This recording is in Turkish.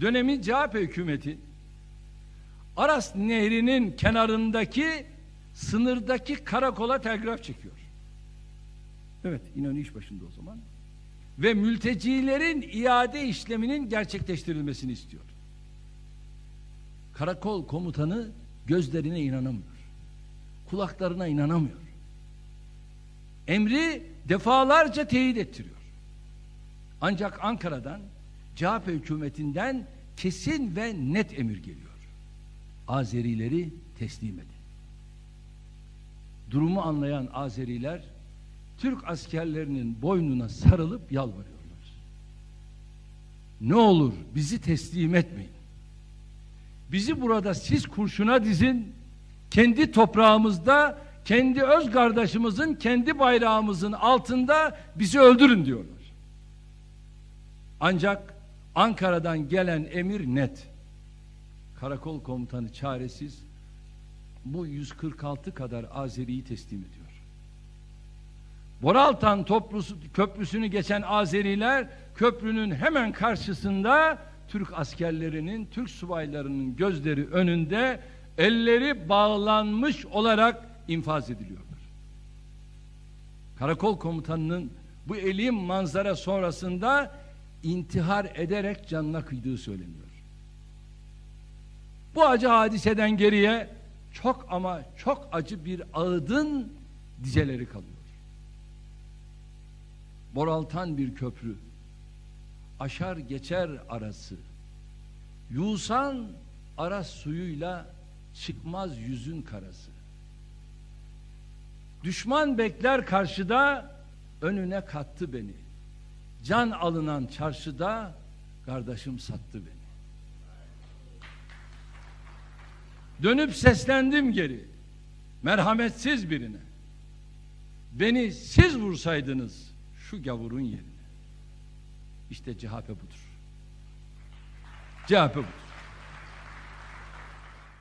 dönemi CHP hükümeti Aras Nehri'nin kenarındaki sınırdaki karakola telgraf çekiyor. Evet İnönü iş başında o zaman. Ve mültecilerin iade işleminin gerçekleştirilmesini istiyor. Karakol komutanı gözlerine inanamıyor. Kulaklarına inanamıyor. Emri defalarca teyit ettiriyor. Ancak Ankara'dan CHP hükümetinden kesin ve net emir geliyor. Azerileri teslim edin. Durumu anlayan Azeriler Türk askerlerinin boynuna sarılıp yalvarıyorlar. Ne olur bizi teslim etmeyin. Bizi burada siz kurşuna dizin. Kendi toprağımızda, kendi öz kardeşimizin, kendi bayrağımızın altında bizi öldürün diyorlar. Ancak Ankara'dan gelen emir net. Karakol komutanı çaresiz bu 146 kadar Azeri'yi teslim ediyor. Boraltan toplusu, köprüsünü geçen Azeriler köprünün hemen karşısında Türk askerlerinin, Türk subaylarının gözleri önünde elleri bağlanmış olarak infaz ediliyorlar. Karakol komutanının bu elim manzara sonrasında intihar ederek canına kıydığı söyleniyor. Bu acı hadiseden geriye çok ama çok acı bir ağıdın dizeleri kalıyor. Boraltan bir köprü aşar geçer arası yusan aras suyuyla çıkmaz yüzün karası düşman bekler karşıda önüne kattı beni can alınan çarşıda kardeşim sattı beni dönüp seslendim geri merhametsiz birine beni siz vursaydınız şu gavurun yerine. İşte CHP budur. CHP budur.